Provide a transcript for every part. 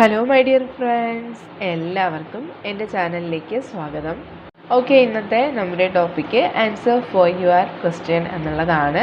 Hello my dear friends എല്ലാവർക്കും എന്റെ ചാനലിലേക്ക് സ്വാഗതം. ഓക്കെ ഇന്നത്തെ നമ്മുടെ topic answer for your question എന്നുള്ളതാണ്.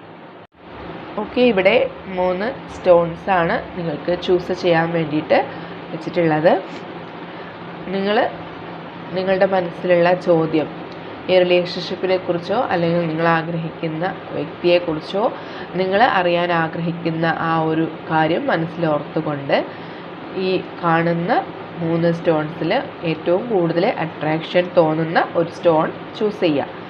ഓക്കെ ഇവിടെ മൂന്ന് സ്റ്റോൺസ് ആണ് നിങ്ങൾക്ക് ചൂസ് ചെയ്യാൻ വേണ്ടിയിട്ട് വെച്ചിട്ടുള്ളത്. നിങ്ങൾ നിങ്ങളുടെ മനസ്സിലുള്ള ചോദ്യം ഈ റിലേഷൻഷിപ്പിനെ കുറിച്ചോ അല്ലെങ്കിൽ നിങ്ങൾ ആഗ്രഹിക്കുന്ന വ്യക്തിയെക്കുറിച്ചോ നിങ്ങൾ അറിയാൻ ആഗ്രഹിക്കുന്ന ആ ഒരു കാര്യം മനസ്സിലോർത്തുകൊണ്ട് ഈ കാണുന്ന മൂന്ന് സ്റ്റോൺസിൽ ഏറ്റവും കൂടുതൽ അട്രാക്ഷൻ തോന്നുന്ന ഒരു സ്റ്റോൺ ചൂസ് ചെയ്യുക.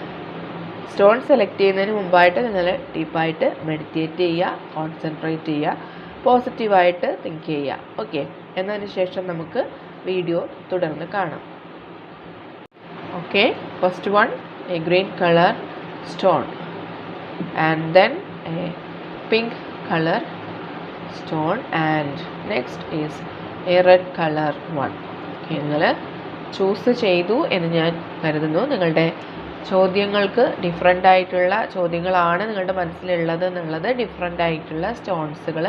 സ്റ്റോൺ സെലക്ട് ചെയ്യുന്നതിന് മുമ്പായിട്ട് നിങ്ങൾ ഡീപ്പായിട്ട് മെഡിറ്റേറ്റ് ചെയ്യുക കോൺസെൻട്രേറ്റ് ചെയ്യുക പോസിറ്റീവായിട്ട് തിങ്ക് ചെയ്യുക. ഓക്കെ എന്നതിന് ശേഷം നമുക്ക് വീഡിയോ തുടർന്ന് കാണാം. Okay first one a green colour stone and then a pink colour stone and next is a red colour one നിങ്ങൾ ചൂസ് ചെയ്തു എന്ന് ഞാൻ കരുതുന്നു. നിങ്ങളുടെ ചോദ്യങ്ങൾക്ക് ഡിഫറെന്റ് ആയിട്ടുള്ള ചോദ്യങ്ങളാണ് നിങ്ങളുടെ മനസ്സിലുള്ളത് എന്നുള്ളത് ഡിഫറെന്റ് ആയിട്ടുള്ള സ്റ്റോൺസുകൾ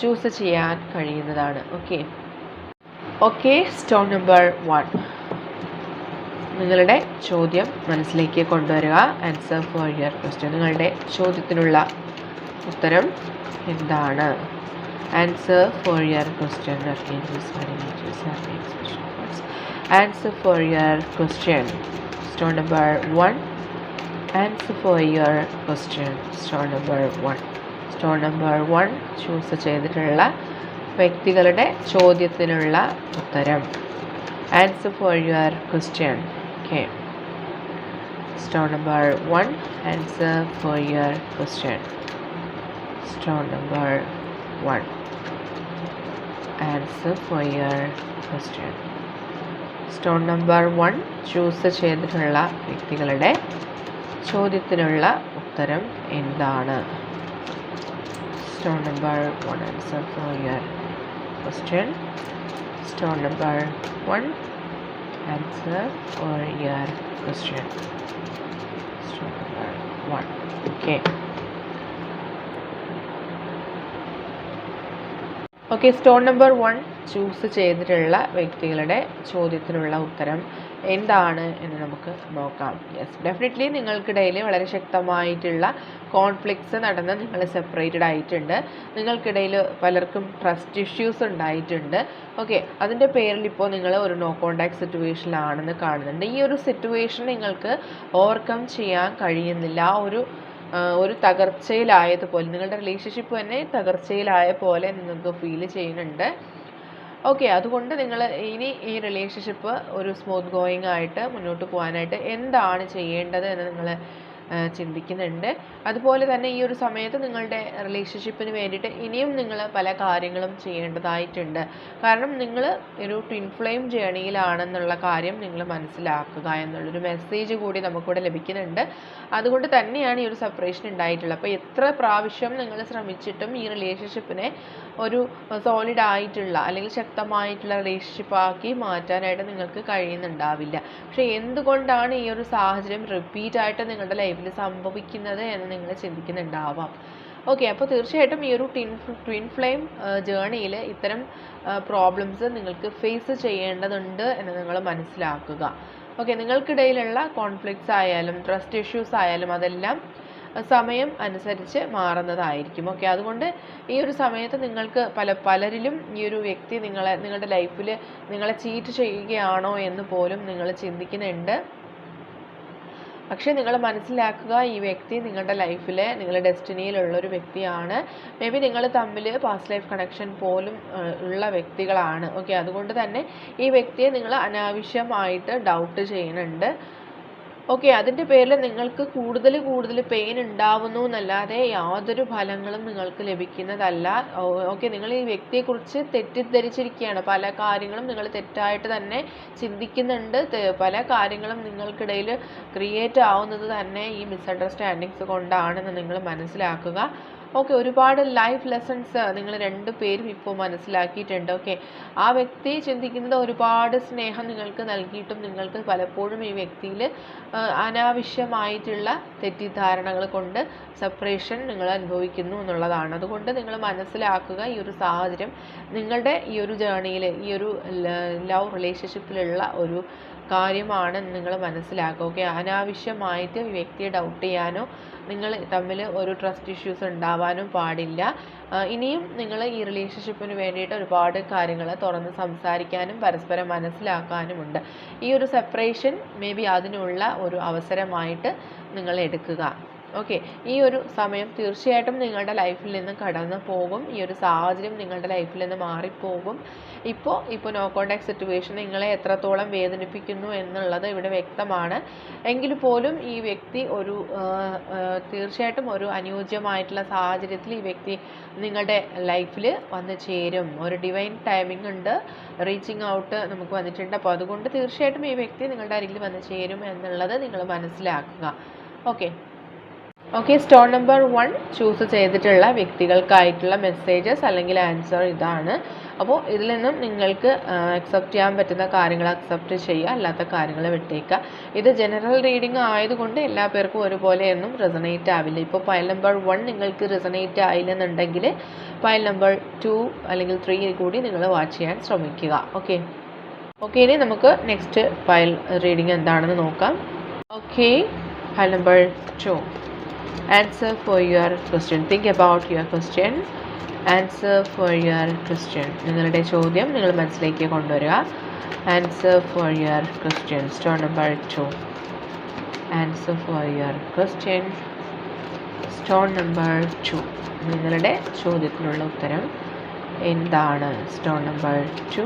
ചൂസ് ചെയ്യാൻ കഴിയുന്നതാണ്. Okay okay stone number one നിങ്ങളുടെ ചോദ്യം മനസ്സിലേക്ക് കൊണ്ടുവരിക. ആൻസർ ഫോർ യുവർ ക്വസ്റ്റ്യൻ നിങ്ങളുടെ ചോദ്യത്തിനുള്ള ഉത്തരം എന്താണ്? Answer for your question answer for your question stone number one answer for your question stone number one stone number one choose ചെയ്തിട്ടുള്ള വ്യക്തികളുടെ ചോദ്യത്തിനുള്ള ഉത്തരം answer for your question okay stone number one answer for your question stone number one answer for your question Stone number one choose ചെയ്തിട്ടുള്ള വ്യക്തികളുടെ ചോദ്യത്തിനുള്ള ഉത്തരം എന്താണ്? Stone number one answer for your question stone number one answer for your question stone number one okay okay stone number one choose ചെയ്തിട്ടുള്ള വ്യക്തികളുടെ ചോദ്യത്തിനുള്ള ഉത്തരം എന്താണ് എന്ന് നമുക്ക് നോക്കാം. യെസ് ഡെഫിനറ്റ്ലി നിങ്ങൾക്കിടയിൽ വളരെ ശക്തമായിട്ടുള്ള കോൺഫ്ലിക്ട്സ് നടന്ന് നിങ്ങൾ സെപ്പറേറ്റഡ് ആയിട്ടുണ്ട്. നിങ്ങൾക്കിടയിൽ പലർക്കും ട്രസ്റ്റ് ഇഷ്യൂസ് ഉണ്ടായിട്ടുണ്ട്. ഓക്കെ അതിന്റെ പേരിൽ ഇപ്പോൾ നിങ്ങൾ ഒരു നോ കോണ്ടാക്ട് സിറ്റുവേഷനിലാണെന്ന് കാണുന്നുണ്ട്. ഈ ഒരു സിറ്റുവേഷൻ നിങ്ങൾക്ക് ഓവർകം ചെയ്യാൻ കഴിയുന്നില്ല. ആ ഒരു ഒരു തകർച്ചയിലായതുപോലെ നിങ്ങളുടെ റിലേഷൻഷിപ്പ് തന്നെ തകർച്ചയിലായ പോലെ നിങ്ങൾക്ക് ഫീൽ ചെയ്യുന്നുണ്ട്. ഓക്കെ അതുകൊണ്ട് നിങ്ങൾ ഇനി ഈ റിലേഷൻഷിപ്പ് ഒരു സ്മൂത്ത് ഗോയിങ് ആയിട്ട് മുന്നോട്ട് പോകാനായിട്ട് എന്താണ് ചെയ്യേണ്ടത് എന്ന് നിങ്ങൾ ചിന്തിക്കുന്നുണ്ട്. അതുപോലെ തന്നെ ഈ ഒരു സമയത്ത് നിങ്ങളുടെ റിലേഷൻഷിപ്പിന് വേണ്ടിയിട്ട് ഇനിയും നിങ്ങൾ പല കാര്യങ്ങളും ചെയ്യേണ്ടതായിട്ടുണ്ട്. കാരണം നിങ്ങൾ ഒരു ട്വിൻ ഫ്ലെയിം ജേണിയിലാണെന്നുള്ള കാര്യം നിങ്ങൾ മനസ്സിലാക്കുക എന്നുള്ളൊരു മെസ്സേജ് കൂടി നമുക്കിവിടെ ലഭിക്കുന്നുണ്ട്. അതുകൊണ്ട് തന്നെയാണ് ഈ ഒരു സെപ്പറേഷൻ ഉണ്ടായിട്ടുള്ളത്. അപ്പോൾ എത്ര പ്രാവശ്യം നിങ്ങൾ ശ്രമിച്ചിട്ടും ഈ റിലേഷൻഷിപ്പിനെ ഒരു സോളിഡ് ആയിട്ടുള്ള അല്ലെങ്കിൽ ശക്തമായിട്ടുള്ള റിലേഷൻഷിപ്പാക്കി മാറ്റാനായിട്ട് നിങ്ങൾക്ക് കഴിയുന്നുണ്ടാവില്ല. പക്ഷേ എന്തുകൊണ്ടാണ് ഈ ഒരു സാഹചര്യം റിപ്പീറ്റ് ആയിട്ട് നിങ്ങളുടെ ലൈഫിൽ സംഭവിക്കുന്നത് എന്ന് നിങ്ങൾ ചിന്തിക്കുന്നുണ്ടാവാം. ഓക്കെ അപ്പോൾ തീർച്ചയായിട്ടും ഈ ഒരു ട്വിൻ ട്വിൻ ഫ്ലെയിം ജേണിയിൽ ഇത്തരം പ്രോബ്ലംസ് നിങ്ങൾക്ക് ഫേസ് ചെയ്യേണ്ടതുണ്ട് എന്ന് നിങ്ങൾ മനസ്സിലാക്കുക. ഓക്കെ നിങ്ങൾക്കിടയിലുള്ള കോൺഫ്ലിക്ട്സ് ആയാലും ട്രസ്റ്റ് ഇഷ്യൂസ് ആയാലും അതെല്ലാം സമയം അനുസരിച്ച് മാറുന്നതായിരിക്കും. ഓക്കെ അതുകൊണ്ട് ഈ ഒരു സമയത്ത് നിങ്ങൾക്ക് പല പലരിലും ഈ ഒരു വ്യക്തി നിങ്ങളെ നിങ്ങളുടെ ലൈഫിൽ നിങ്ങളെ ചീറ്റ് ചെയ്യുകയാണോ എന്ന് പോലും നിങ്ങൾ ചിന്തിക്കുന്നുണ്ട്. പക്ഷേ നിങ്ങൾ മനസ്സിലാക്കുക ഈ വ്യക്തി നിങ്ങളുടെ ലൈഫിലെ നിങ്ങളുടെ ഡെസ്റ്റിനിയിലുള്ള ഒരു വ്യക്തിയാണ്. മേ ബി നിങ്ങൾ തമ്മിൽ പാസ്റ്റ് ലൈഫ് കണക്ഷൻ പോലും ഉള്ള വ്യക്തികളാണ്. ഓക്കെ അതുകൊണ്ട് തന്നെ ഈ വ്യക്തിയെ നിങ്ങൾ അനാവശ്യമായിട്ട് ഡൗട്ട് ചെയ്യുന്നുണ്ട്. ഓക്കെ അതിന്റെ പേരിൽ നിങ്ങൾക്ക് കൂടുതൽ കൂടുതൽ പെയിൻ ഉണ്ടാവുന്നു എന്നല്ലാതെ യാതൊരു ഫലങ്ങളും നിങ്ങൾക്ക് ലഭിക്കുന്നതല്ല. ഓക്കെ നിങ്ങൾ ഈ വ്യക്തിയെക്കുറിച്ച് തെറ്റിദ്ധരിച്ചിരിക്കുകയാണ്. പല കാര്യങ്ങളും നിങ്ങൾ തെറ്റായിട്ട് തന്നെ ചിന്തിക്കുന്നുണ്ട്. പല കാര്യങ്ങളും നിങ്ങൾക്കിടയിൽ ക്രിയേറ്റ് ആവുന്നത് തന്നെ ഈ മിസ്അണ്ടർസ്റ്റാൻഡിങ്സ് കൊണ്ടാണെന്ന് നിങ്ങൾ മനസ്സിലാക്കുക. ഓക്കെ ഒരുപാട് ലൈഫ് ലെസൺസ് നിങ്ങൾ രണ്ട് പേരും ഇപ്പോൾ മനസ്സിലാക്കിയിട്ടുണ്ട്. ഓക്കെ ആ വ്യക്തി ചിന്തിക്കുന്നത് ഒരുപാട് സ്നേഹം നിങ്ങൾക്ക് നൽകിയിട്ടും നിങ്ങൾക്ക് പലപ്പോഴും ഈ വ്യക്തിയിൽ അനാവശ്യമായിട്ടുള്ള തെറ്റിദ്ധാരണകൾ കൊണ്ട് സെപ്പറേഷൻ നിങ്ങൾ അനുഭവിക്കുന്നു എന്നുള്ളതാണ്. അതുകൊണ്ട് നിങ്ങൾ മനസ്സിലാക്കുക ഈ ഒരു സാഹചര്യം നിങ്ങളുടെ ഈ ഒരു ജേണിയിൽ ഈ ഒരു ലവ് റിലേഷൻഷിപ്പിലുള്ള ഒരു കാര്യമാണ് നിങ്ങൾ മനസ്സിലാക്കുക. ഓക്കെ അനാവശ്യമായിട്ട് വ്യക്തിയെ ഡൗട്ട് ചെയ്യാനോ നിങ്ങൾ തമ്മിൽ ഒരു ട്രസ്റ്റ് ഇഷ്യൂസ് ഉണ്ടാവാനും പാടില്ല. ഇനിയും നിങ്ങൾ ഈ റിലേഷൻഷിപ്പിന് വേണ്ടിയിട്ട് ഒരുപാട് കാര്യങ്ങൾ തുറന്ന് സംസാരിക്കാനും പരസ്പരം മനസ്സിലാക്കാനുമുണ്ട്. ഈ ഒരു സെപ്പറേഷൻ മേ ബി അതിനുള്ള ഒരു അവസരമായിട്ട് നിങ്ങൾ എടുക്കുക. ഓക്കെ ഈ ഒരു സമയം തീർച്ചയായിട്ടും നിങ്ങളുടെ ലൈഫിൽ നിന്ന് കടന്നു പോകും. ഈ ഒരു സാഹചര്യം നിങ്ങളുടെ ലൈഫിൽ നിന്ന് മാറിപ്പോകും. ഇപ്പോൾ ഇപ്പോൾ നോ കോൺടാക്ട് സിറ്റുവേഷൻ നിങ്ങളെ എത്രത്തോളം വേദനിപ്പിക്കുന്നു എന്നുള്ളത് ഇവിടെ വ്യക്തമാണ്. എങ്കിൽ പോലും ഈ വ്യക്തി ഒരു തീർച്ചയായിട്ടും ഒരു അനുയോജ്യമായിട്ടുള്ള സാഹചര്യത്തിൽ ഈ വ്യക്തി നിങ്ങളുടെ ലൈഫിൽ വന്ന് ചേരും. ഒരു ഡിവൈൻ ടൈമിംഗ് ഉണ്ട്. റീച്ചിങ് ഔട്ട് നമുക്ക് വന്നിട്ടുണ്ട്. അപ്പോൾ അതുകൊണ്ട് തീർച്ചയായിട്ടും ഈ വ്യക്തി നിങ്ങളുടെ അരികിൽ വന്ന് ചേരും എന്നുള്ളത് നിങ്ങൾ മനസ്സിലാക്കുക. Okay okay stone number one choose ചെയ്തിട്ടുള്ള വ്യക്തികൾക്കായിട്ടുള്ള മെസ്സേജസ് അല്ലെങ്കിൽ ആൻസർ ഇതാണ്. അപ്പോൾ ഇതിൽ നിന്നും നിങ്ങൾക്ക് അക്സെപ്റ്റ് ചെയ്യാൻ പറ്റുന്ന കാര്യങ്ങൾ അക്സെപ്റ്റ് ചെയ്യുക അല്ലാത്ത കാര്യങ്ങൾ വിട്ടേക്കുക. ഇത് ജനറൽ റീഡിംഗ് ആയതുകൊണ്ട് എല്ലാ പേർക്കും ഒരുപോലെയൊന്നും റെസണേറ്റ് ആവില്ല. ഇപ്പോൾ ഫയൽ നമ്പർ വൺ നിങ്ങൾക്ക് റെസണേറ്റ് ആയില്ലെന്നുണ്ടെങ്കിൽ ഫയൽ നമ്പർ ടു അല്ലെങ്കിൽ ത്രീ കൂടി നിങ്ങൾ വാച്ച് ചെയ്യാൻ ശ്രമിക്കുക. ഓക്കെ ഓക്കെ ഇനി നമുക്ക് നെക്സ്റ്റ് ഫയൽ റീഡിംഗ് എന്താണെന്ന് നോക്കാം. Okay file number two answer for your question think about your question answer for your question നിങ്ങളുടെ ചോദ്യം നിങ്ങൾ മനസ്സിലേക്ക് കൊണ്ടുവരിക. Answer for your question stone number two answer for your question stone number two നിങ്ങളുടെ ചോദ്യത്തിനുള്ള ഉത്തരം എന്താണ്? Stone number two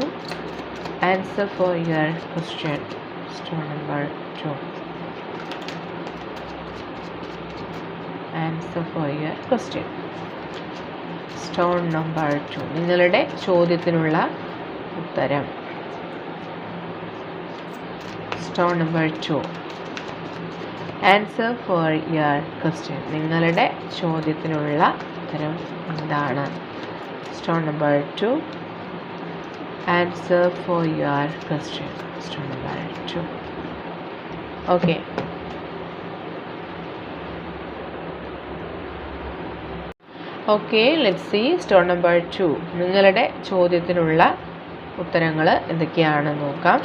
answer for your question stone number two answer for your question stone number two നിങ്ങളുടെ ചോദ്യത്തിനുള്ള ഉത്തരം. Stone number two answer for your question നിങ്ങളുടെ ചോദ്യത്തിനുള്ള ഉത്തരം എന്താണ്? Stone number two answer for your question stone number two okay okay let see stone number two നിങ്ങളുടെ ചോദ്യത്തിനുള്ള ഉത്തരങ്ങൾ എന്തൊക്കെയാണെന്ന് നോക്കാം.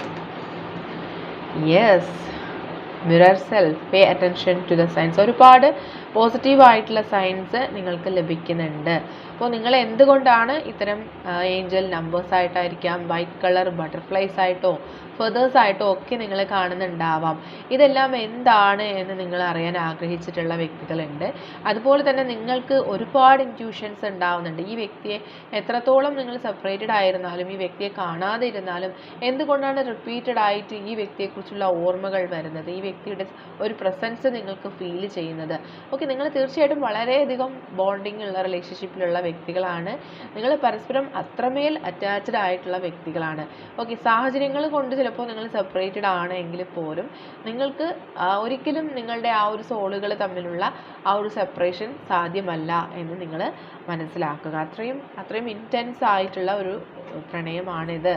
Yes mirror self pay attention to the signs ഒരുപാട് പോസിറ്റീവ് ആയിട്ടുള്ള സയൻസ് നിങ്ങൾക്ക് ലഭിക്കുന്നുണ്ട്. അപ്പോൾ നിങ്ങൾ എന്തുകൊണ്ടാണ് ഇത്തരം ഏഞ്ചൽ നമ്പേഴ്സ് ആയിട്ടായിരിക്കാം വൈറ്റ് കളർ ബട്ടർഫ്ലൈസ് ആയിട്ടോ ഫെതേഴ്സ് ആയിട്ടോ ഒക്കെ നിങ്ങൾ കാണുന്നുണ്ടാവാം. ഇതെല്ലാം എന്താണ് എന്ന് നിങ്ങൾ അറിയാൻ ആഗ്രഹിച്ചിട്ടുള്ള വ്യക്തികളുണ്ട്. അതുപോലെ തന്നെ നിങ്ങൾക്ക് ഒരുപാട് ഇന്റ്യൂഷൻസ് ഉണ്ടാവുന്നുണ്ട്. ഈ വ്യക്തിയെ എത്രത്തോളം നിങ്ങൾ സെപ്പറേറ്റഡ് ആയിരുന്നാലും ഈ വ്യക്തിയെ കാണാതെ ഇരുന്നാലും എന്തുകൊണ്ടാണ് റിപ്പീറ്റഡ് ആയിട്ട് ഈ വ്യക്തിയെക്കുറിച്ചുള്ള ഓർമ്മകൾ വരുന്നത്? ഈ വ്യക്തിയുടെ ഒരു പ്രസൻസ് നിങ്ങൾക്ക് ഫീൽ ചെയ്യുന്നത്. ഓക്കെ നിങ്ങൾ തീർച്ചയായിട്ടും വളരെയധികം ബോണ്ടിങ് ഉള്ള റിലേഷൻഷിപ്പിലുള്ള വ്യക്തികളാണ്. നിങ്ങൾ പരസ്പരം അത്രമേൽ അറ്റാച്ച്ഡ് ആയിട്ടുള്ള വ്യക്തികളാണ്. ഓക്കെ സാഹചര്യങ്ങൾ കൊണ്ട് ചിലപ്പോൾ നിങ്ങൾ സെപ്പറേറ്റഡ് ആണ് എങ്കിൽ പോലും നിങ്ങൾക്ക് ഒരിക്കലും നിങ്ങളുടെ ആ ഒരു സോളുകൾ തമ്മിലുള്ള ആ ഒരു സെപ്പറേഷൻ സാധ്യമല്ല എന്ന് നിങ്ങൾ മനസ്സിലാക്കുക. അത്രയും അത്രയും ഇന്റൻസ് ആയിട്ടുള്ള ഒരു പ്രണയമാണിത്.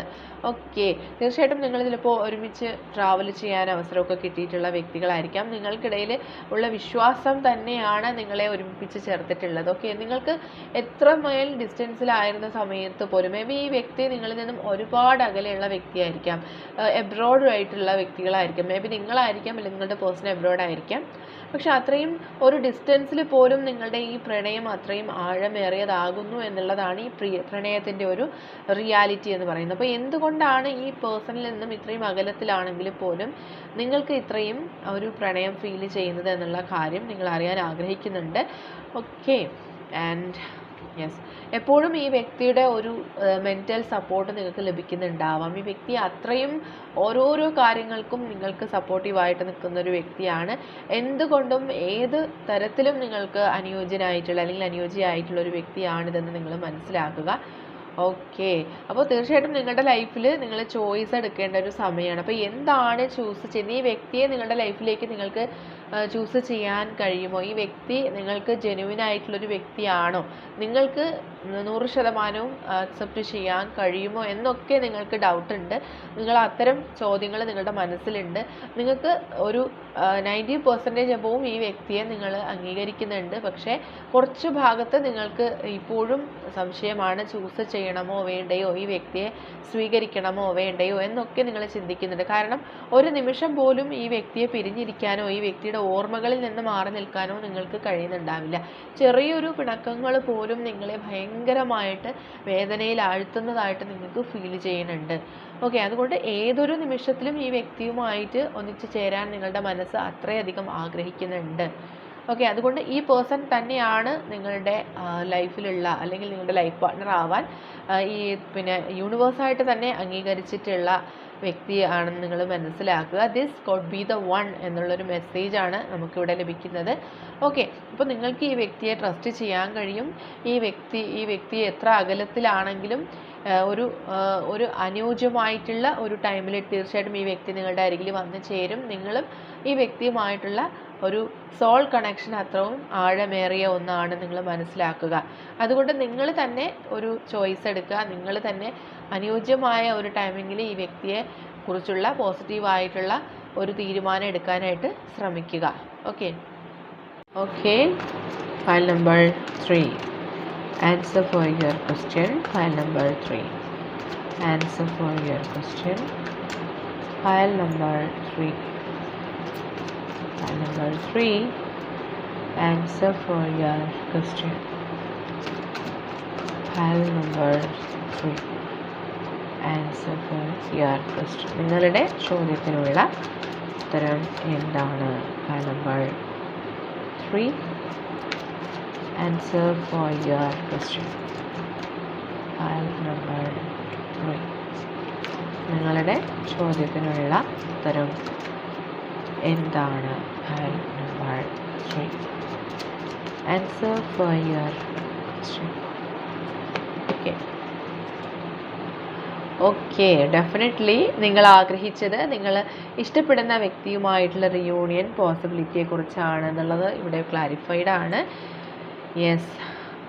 ഓക്കെ തീർച്ചയായിട്ടും നിങ്ങൾ ചിലപ്പോൾ ഒരുമിച്ച് ട്രാവൽ ചെയ്യാൻ അവസരമൊക്കെ കിട്ടിയിട്ടുള്ള വ്യക്തികളായിരിക്കാം. നിങ്ങൾക്കിടയിൽ ഉള്ള വിശ്വാസം തന്നെയാണ് നിങ്ങളെ ഒരുമിപ്പിച്ച് ചേർത്തിട്ടുള്ളത്. ഓക്കെ നിങ്ങൾക്ക് എത്ര മൈൽ ഡിസ്റ്റൻസിലായിരുന്ന സമയത്ത് പോലും മേ ബി ഈ വ്യക്തി നിങ്ങളിൽ നിന്നും ഒരുപാട് അകലെയുള്ള വ്യക്തിയായിരിക്കാം. എബ്രോഡ് ആയിട്ടുള്ള വ്യക്തികളായിരിക്കാം. മേ ബി നിങ്ങളായിരിക്കാം അല്ലെങ്കിൽ നിങ്ങളുടെ പേഴ്സൺ എബ്രോഡ് ആയിരിക്കാം. പക്ഷെ അത്രയും ഒരു ഡിസ്റ്റൻസിൽ പോലും നിങ്ങളുടെ ഈ പ്രണയം അത്രയും ആഴമേറിയതാകുന്നു എന്നുള്ളതാണ് ഈ പ്രിയ പ്രണയത്തിന്റെ ഒരു റിയാലിറ്റി എന്ന് പറയുന്നത്. അപ്പോൾ എന്തുകൊണ്ടാണ് ഈ പേഴ്സണിൽ നിന്നും ഇത്രയും അകലത്തിലാണെങ്കിൽ പോലും നിങ്ങൾക്ക് ഇത്രയും ഒരു പ്രണയം ഫീൽ ചെയ്യുന്നത് എന്നുള്ള കാര്യം നിങ്ങൾ അറിയാൻ ആഗ്രഹിക്കുന്നുണ്ട്. ഓക്കെ ആൻഡ് യെസ് എപ്പോഴും ഈ വ്യക്തിയുടെ ഒരു മെന്റൽ സപ്പോർട്ട് നിങ്ങൾക്ക് ലഭിക്കുന്നുണ്ടാവാം. ഈ വ്യക്തി അത്രയും ഓരോരോ കാര്യങ്ങൾക്കും നിങ്ങൾക്ക് സപ്പോർട്ടീവായിട്ട് നിൽക്കുന്ന ഒരു വ്യക്തിയാണ്. എന്തുകൊണ്ടും ഏത് തരത്തിലും നിങ്ങൾക്ക് അനുയോജ്യനായിട്ടുള്ള അല്ലെങ്കിൽ അനുയോജ്യമായിട്ടുള്ള ഒരു വ്യക്തിയാണിതെന്ന് നിങ്ങൾ മനസ്സിലാക്കുക. ഓക്കെ അപ്പോൾ തീർച്ചയായിട്ടും നിങ്ങളുടെ ലൈഫിൽ നിങ്ങൾ ചോയ്സ് എടുക്കേണ്ട ഒരു സമയമാണ്. അപ്പോൾ എന്താണ് ചൂസ് ചെയ്യുന്നത്? ഈ വ്യക്തിയെ നിങ്ങളുടെ ലൈഫിലേക്ക് നിങ്ങൾക്ക് ചൂസ് ചെയ്യാൻ കഴിയുമോ? ഈ വ്യക്തി നിങ്ങൾക്ക് ജെനുവിൻ ആയിട്ടുള്ളൊരു വ്യക്തിയാണോ? നിങ്ങൾക്ക് നൂറ് ശതമാനവും അക്സെപ്റ്റ് ചെയ്യാൻ കഴിയുമോ എന്നൊക്കെ നിങ്ങൾക്ക് ഡൗട്ട് ഉണ്ട്. നിങ്ങൾ അത്തരം ചോദ്യങ്ങൾ നിങ്ങളുടെ മനസ്സിലുണ്ട്. നിങ്ങൾക്ക് ഒരു നയന്റി പെർസെന്റേജ് അബവും ഈ വ്യക്തിയെ നിങ്ങൾ അംഗീകരിക്കുന്നുണ്ട്. പക്ഷേ കുറച്ച് ഭാഗത്ത് നിങ്ങൾക്ക് ഇപ്പോഴും സംശയമാണ് ചൂസ് ചെയ്യണമോ വേണ്ടയോ? ഈ വ്യക്തിയെ സ്വീകരിക്കണമോ വേണ്ടയോ? എന്നൊക്കെ നിങ്ങൾ ചിന്തിക്കുന്നുണ്ട്. കാരണം ഒരു നിമിഷം പോലും ഈ വ്യക്തിയെ പിരിഞ്ഞിരിക്കാനോ ഈ വ്യക്തിയുടെ ഓർമ്മകളിൽ നിന്ന് മാറി നിൽക്കാനോ നിങ്ങൾക്ക് കഴിയുന്നുണ്ടാവില്ല. ചെറിയൊരു പിണക്കങ്ങൾ പോലും നിങ്ങളെ ഭയങ്കരമായിട്ട് വേദനയിൽ ആഴ്ത്തുന്നതായിട്ട് നിങ്ങൾക്ക് ഫീൽ ചെയ്യുന്നുണ്ട്. ഓക്കെ അതുകൊണ്ട് ഏതൊരു നിമിഷത്തിലും ഈ വ്യക്തിയുമായിട്ട് ഒന്നിച്ചു ചേരാൻ നിങ്ങളുടെ മനസ്സ് അത്രയധികം ആഗ്രഹിക്കുന്നുണ്ട്. ഓക്കെ അതുകൊണ്ട് ഈ പേഴ്സൺ തന്നെയാണ് നിങ്ങളുടെ ലൈഫിലുള്ള അല്ലെങ്കിൽ നിങ്ങളുടെ ലൈഫ് പാർട്ട്ണർ ആവാൻ ഈ പിന്നെ യൂണിവേഴ്സായിട്ട് തന്നെ അംഗീകരിച്ചിട്ടുള്ള വ്യക്തിയാണെന്ന് നിങ്ങൾ മനസ്സിലാക്കുക. This code be the one എന്നുള്ളൊരു മെസ്സേജാണ് നമുക്കിവിടെ ലഭിക്കുന്നത്. ഓക്കെ അപ്പോൾ നിങ്ങൾക്ക് ഈ വ്യക്തിയെ ട്രസ്റ്റ് ചെയ്യാൻ കഴിയും. ഈ വ്യക്തി ഈ വ്യക്തി എത്ര അകലത്തിലാണെങ്കിലും ഒരു ഒരു അനുയോജ്യമായിട്ടുള്ള ഒരു ടൈമിൽ തീർച്ചയായിട്ടും ഈ വ്യക്തി നിങ്ങളുടെ അരികിൽ വന്നു ചേരും. നിങ്ങളും ഈ വ്യക്തിയുമായിട്ടുള്ള ഒരു സോൾ കണക്ഷൻ അത്രയും ആഴമേറിയ ഒന്നാണ് നിങ്ങൾ മനസ്സിലാക്കുക. അതുകൊണ്ട് നിങ്ങൾ തന്നെ ഒരു ചോയ്സ് എടുക്കുക. നിങ്ങൾ തന്നെ അനുയോജ്യമായ ഒരു ടൈമിങ്ങിൽ ഈ വ്യക്തിയെ കുറിച്ചുള്ള പോസിറ്റീവായിട്ടുള്ള ഒരു തീരുമാനം എടുക്കാനായിട്ട് ശ്രമിക്കുക. Okay okay file number three answer for your question file number three answer for your question file number three number 3 answer for your question file number 3 answer for your question നിങ്ങളുടെ ചോദ്യത്തിനുള്ള ഉത്തരം എന്താണ് file number 3 answer for your question file number 3 നിങ്ങളുടെ ചോദ്യത്തിനുള്ള ഉത്തരം എന്താണ് file number three answer for your okay okay definitely നിങ്ങൾ ആഗ്രഹിച്ചത് നിങ്ങൾ ഇഷ്ടപ്പെടുന്ന വ്യക്തിയുമായിട്ടുള്ള റിയൂണിയൻ പോസിബിലിറ്റിയെ കുറിച്ചാണ് എന്നുള്ളത് ഇവിടെ ക്ലാരിഫൈഡ് ആണ്. യെസ്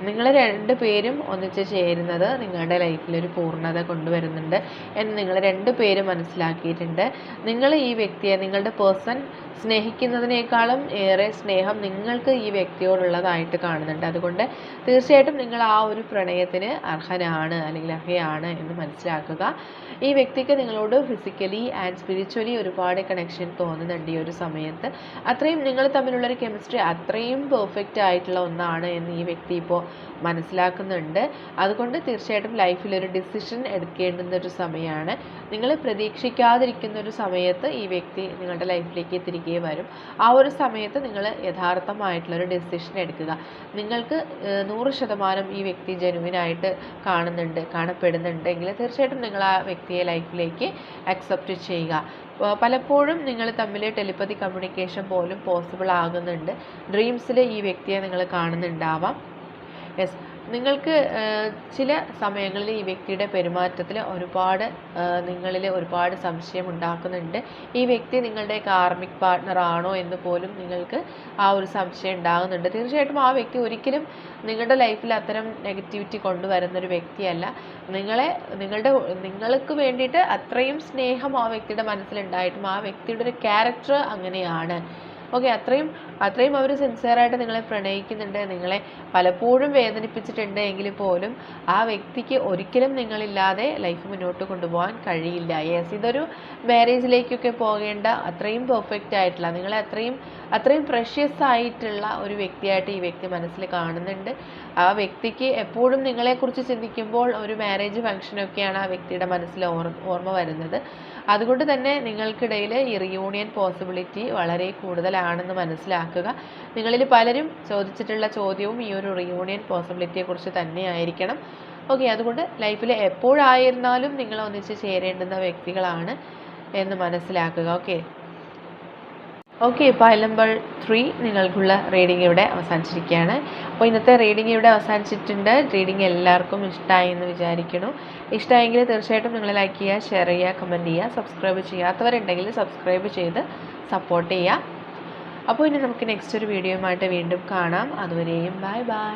നിങ്ങൾ രണ്ട് പേരും ഒന്നിച്ച് ചേരുന്നത് നിങ്ങളുടെ ലൈഫിൽ ഒരു പൂർണത കൊണ്ടുവരുന്നുണ്ട് എന്ന് നിങ്ങൾ രണ്ട് പേരും മനസ്സിലാക്കിയിട്ടുണ്ട്. നിങ്ങൾ ഈ വ്യക്തിയെ നിങ്ങളുടെ പേഴ്സൺ സ്നേഹിക്കുന്നതിനേക്കാളും ഏറെ സ്നേഹം നിങ്ങൾക്ക് ഈ വ്യക്തിയോടുള്ളതായിട്ട് കാണുന്നുണ്ട്. അതുകൊണ്ട് തീർച്ചയായിട്ടും നിങ്ങൾ ആ ഒരു പ്രണയത്തിന് അർഹനാണ് അല്ലെങ്കിൽ അർഹയാണ് എന്ന് മനസ്സിലാക്കുക. ഈ വ്യക്തിക്ക് നിങ്ങളോട് ഫിസിക്കലി ആൻഡ് സ്പിരിച്വലി ഒരുപാട് കണക്ഷൻ തോന്നുന്നുണ്ട് ഈ ഒരു സമയത്ത്. അത്രയും നിങ്ങൾ തമ്മിലുള്ളൊരു കെമിസ്ട്രി അത്രയും പെർഫെക്റ്റ് ആയിട്ടുള്ള ഒന്നാണ് എന്ന് ഈ വ്യക്തി ഇപ്പോൾ മനസ്സിലാക്കുന്നുണ്ട്. അതുകൊണ്ട് തീർച്ചയായിട്ടും ലൈഫിൽ ഒരു ഡിസിഷൻ എടുക്കേണ്ടുന്ന ഒരു സമയമാണ്. നിങ്ങൾ പ്രതീക്ഷിക്കാതിരിക്കുന്ന ഒരു സമയത്ത് ഈ വ്യക്തി നിങ്ങളുടെ ലൈഫിലേക്ക് തിരികെ വരും. ആ ഒരു സമയത്ത് നിങ്ങൾ യഥാർത്ഥമായിട്ടുള്ളൊരു ഡെസിഷൻ എടുക്കുക. നിങ്ങൾക്ക് നൂറ് ശതമാനം ഈ വ്യക്തി ജെനുവിനായിട്ട് കാണുന്നുണ്ട് കാണപ്പെടുന്നുണ്ടെങ്കിൽ തീർച്ചയായിട്ടും നിങ്ങൾ ആ വ്യക്തിയെ ലൈഫിലേക്ക് അക്സെപ്റ്റ് ചെയ്യുക. പലപ്പോഴും നിങ്ങൾ തമ്മിൽ ടെലിപ്പതി കമ്മ്യൂണിക്കേഷൻ പോലും പോസിബിൾ ആകുന്നുണ്ട്. ഡ്രീംസിൽ ഈ വ്യക്തിയെ നിങ്ങൾ കാണുന്നുണ്ടാവാം. യെസ് നിങ്ങൾക്ക് ചില സമയങ്ങളിൽ ഈ വ്യക്തിയുടെ പെരുമാറ്റത്തിൽ ഒരുപാട് നിങ്ങളിൽ ഒരുപാട് സംശയം ഉണ്ടാക്കുന്നുണ്ട്. ഈ വ്യക്തി നിങ്ങളുടെ കാർമിക് പാർട്ട്ണർ ആണോ എന്ന് പോലും നിങ്ങൾക്ക് ആ ഒരു സംശയം ഉണ്ടാകുന്നുണ്ട്. തീർച്ചയായിട്ടും ആ വ്യക്തി ഒരിക്കലും നിങ്ങളുടെ ലൈഫിൽ അത്തരം നെഗറ്റിവിറ്റി കൊണ്ടുവരുന്ന ഒരു വ്യക്തിയല്ല. നിങ്ങളെ നിങ്ങളുടെ നിങ്ങൾക്ക് വേണ്ടിയിട്ട് അത്രയും സ്നേഹം ആ വ്യക്തിയുടെ മനസ്സിലുണ്ടായിട്ടും ആ വ്യക്തിയുടെ ഒരു ക്യാരക്ടർ അങ്ങനെയാണ്. ഓക്കെ അത്രയും അത്രയും അവർ സിൻസിയറായിട്ട് നിങ്ങളെ പ്രണയിക്കുന്നുണ്ട് നിങ്ങളെ പലപ്പോഴും വേദനിപ്പിച്ചിട്ടുണ്ട് എങ്കിൽ പോലും ആ വ്യക്തിക്ക് ഒരിക്കലും നിങ്ങളില്ലാതെ ലൈഫ് മുന്നോട്ട് കൊണ്ടുപോകാൻ കഴിയില്ല. യെസ് ഇതൊരു മാരേജിലേക്കൊക്കെ പോകേണ്ട അത്രയും പെർഫെക്റ്റ് ആയിട്ടുള്ള നിങ്ങളെ അത്രയും അത്രയും പ്രഷ്യസ് ആയിട്ടുള്ള ഒരു വ്യക്തിയായിട്ട് ഈ വ്യക്തി മനസ്സിൽ കാണുന്നുണ്ട്. ആ വ്യക്തിക്ക് എപ്പോഴും നിങ്ങളെക്കുറിച്ച് ചിന്തിക്കുമ്പോൾ ഒരു മാരേജ് ഫംഗ്ഷനൊക്കെയാണ് ആ വ്യക്തിയുടെ മനസ്സിൽ ഓർമ്മ വരുന്നത്. അതുകൊണ്ട് തന്നെ നിങ്ങൾക്കിടയിൽ ഈ റിയൂണിയൻ പോസിബിലിറ്റി വളരെ കൂടുതലാണെന്ന് മനസ്സിലാക്കുക. മനസ്സിലാക്കുക നിങ്ങളിൽ പലരും ചോദിച്ചിട്ടുള്ള ചോദ്യവും ഈ ഒരു റിയൂണിയൻ പോസിബിലിറ്റിയെക്കുറിച്ച് തന്നെയായിരിക്കണം ഓക്കെ അതുകൊണ്ട് ലൈഫിൽ എപ്പോഴായിരുന്നാലും നിങ്ങൾ ഒന്നിച്ച് ചേരേണ്ടുന്ന വ്യക്തികളാണ് എന്ന് മനസ്സിലാക്കുക. Okay okay pile number three നിങ്ങൾക്കുള്ള റീഡിംഗ് ഇവിടെ അവസാനിച്ചിരിക്കുകയാണ്. അപ്പോൾ ഇന്നത്തെ റീഡിംഗ് ഇവിടെ അവസാനിച്ചിട്ടുണ്ട്. റീഡിംഗ് എല്ലാവർക്കും ഇഷ്ടമായി എന്ന് വിചാരിക്കുന്നു. ഇഷ്ടമായെങ്കിൽ തീർച്ചയായിട്ടും നിങ്ങൾ ലൈക്ക് ചെയ്യുക ഷെയർ ചെയ്യുക കമന്റ് ചെയ്യുക സബ്സ്ക്രൈബ് ചെയ്യാത്തവരുണ്ടെങ്കിൽ സബ്സ്ക്രൈബ് ചെയ്ത് സപ്പോർട്ട് ചെയ്യുക. അപ്പോൾ ഇനി നമുക്ക് നെക്സ്റ്റ് ഒരു വീഡിയോയുമായിട്ട് വീണ്ടും കാണാം. അതുവരെയും ബൈ ബൈ